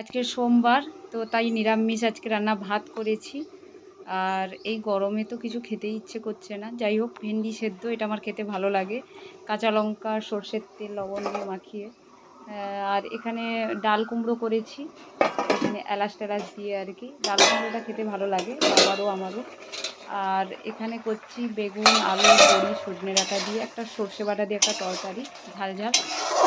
আজকে সোমবার, তো তাই নিরামিষ আজকে রান্না ভাত করেছি। আর এই গরমে তো কিছু খেতে ইচ্ছে করছে না। যাই হোক, ভেন্ডি সেদ্ধ, এটা আমার খেতে ভালো লাগে। কাঁচা লঙ্কা, সর্ষের তেল, লবণ দিয়ে মাখিয়ে। আর এখানে ডাল কুমড়ো করেছি। এখানে এলাচ টেলাচ দিয়ে আর কি। ডাল কুমড়োটা খেতে ভালো লাগে, বাবারও আমারও। আর এখানে করছি বেগুন, আলু বড়ি সজনে ডাঁটা দিয়ে একটা সর্ষে বাটা দিয়ে একটা তরকারি, ঝাল ঝাল।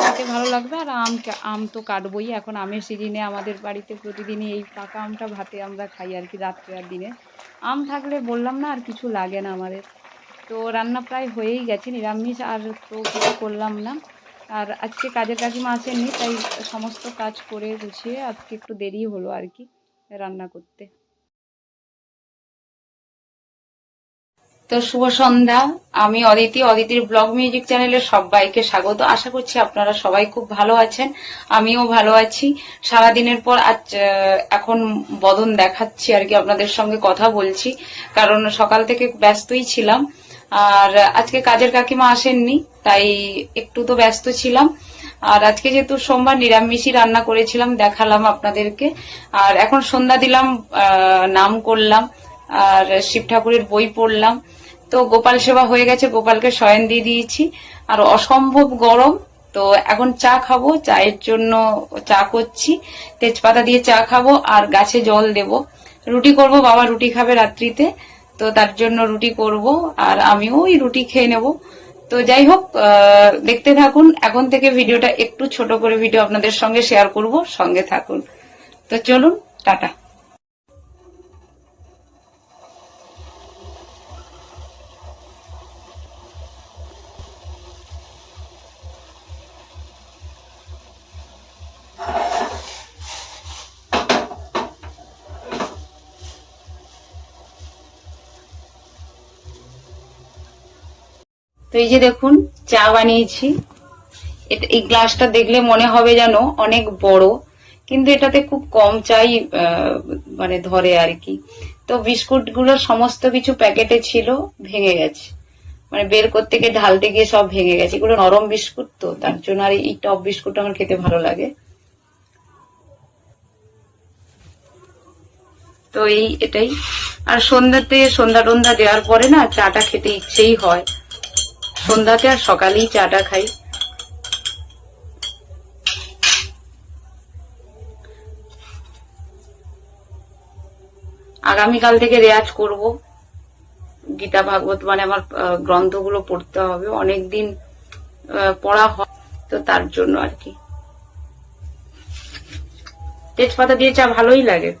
খেতে ভালো লাগবে আর আম আম তো কাটবই। এখন আমের সিজনে আমাদের বাড়িতে প্রতিদিনই এই পাকা আমটা ভাতে আমরা খাই আর কি রাত্রে আর দিনে। আম থাকলে বললাম না আর কিছু লাগে না আমাদের। তো রান্না প্রায় হয়েই গেছে, নিরামিষ আর তো কিছু করলাম না। আর আজকে কাজের কাকিমা আসেননি, তাই সমস্ত কাজ করে গুছিয়ে আজকে একটু দেরি হলো আর কি রান্না করতে। তো শুভ সন্ধ্যা। আমি অদিতি, অদিতির ব্লগ মিউজিক চ্যানেলে সবাইকে স্বাগত। আশা করছি আপনারা সবাই খুব ভালো আছেন, আমিও ভালো আছি। সারা দিনের পর আজ এখন বদন দেখাচ্ছি আর কি, আপনাদের সঙ্গে কথা বলছি। কারণ সকাল থেকে ব্যস্তই ছিলাম। আর আজকে কাজের কাকিমা আসেননি, তাই একটু তো ব্যস্ত ছিলাম। আর আজকে যেহেতু সোমবার নিরামিষই রান্না করেছিলাম, দেখালাম আপনাদেরকে। আর এখন সন্ধ্যা দিলাম নাম করলাম। আর শিব ঠাকুরের বই পড়লাম। তো গোপাল সেবা হয়ে গেছে, গোপালকে শয়ন দিয়ে দিয়েছি। আর অসম্ভব গরম, তো এখন চা খাব, চায়ের জন্য চা করছি। তেজপাতা দিয়ে চা খাব আর গাছে জল দেব। রুটি করব, বাবা রুটি খাবে রাত্রিতে, তো তার জন্য রুটি করব আর আমিও ওই রুটি খেয়ে নেব। তো যাই হোক দেখতে থাকুন। এখন থেকে ভিডিওটা একটু ছোট করে ভিডিও আপনাদের সঙ্গে শেয়ার করব। সঙ্গে থাকুন। তো চলুন, টাটা। তো এই যে দেখুন, চা বানিয়েছি। এই গ্লাসটা দেখলে মনে হবে যেন অনেক বড়, কিন্তু এটাতে খুব কম চাই মানে ধরে আর কি। তো বিস্কুটগুলো সমস্ত কিছু প্যাকেটে ছিল, ভেঙে গেছে। মানে বের করতে গিয়ে, ঢালতে গিয়ে সব ভেঙে গেছে। এগুলো নরম বিস্কুট তো, তার জন্য আর এই টপ বিস্কুট আমার খেতে ভালো লাগে। তো এই এটাই। আর সন্ধ্যাতে সন্ধ্যা টন্ধা দেওয়ার পরে না, চাটা খেতে ইচ্ছেই হয়। সন্ধ্যাতে আর সকালেই চাটা খাই। আগামীকাল থেকে রেয়াজ করব। গীতা ভাগবত মানে আমার গ্রন্থগুলো পড়তে হবে। অনেকদিন পড়া হয় তো তার জন্য আর কি। তেজপাতা দিয়ে চা ভালোই লাগে।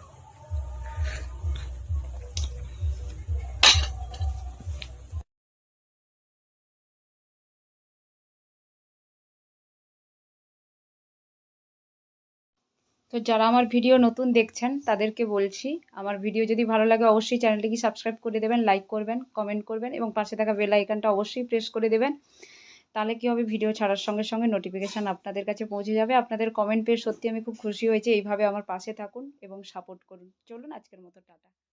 তো যারা আমার ভিডিও নতুন দেখছেন, তাদেরকে বলছি, আমার ভিডিও যদি ভালো লাগে অবশ্যই চ্যানেলটিকে সাবস্ক্রাইব করে দেবেন, লাইক করবেন, কমেন্ট করবেন এবং পাশে থাকা বেল আইকনটা অবশ্যই প্রেস করে দেবেন। তাহলে কী হবে? ভিডিও ছাড়ার সঙ্গে সঙ্গে নোটিফিকেশান আপনাদের কাছে পৌঁছে যাবে। আপনাদের কমেন্ট পেয়ে সত্যি আমি খুব খুশি হয়েছি। এইভাবে আমার পাশে থাকুন এবং সাপোর্ট করুন। চলুন আজকের মতো, টাটা।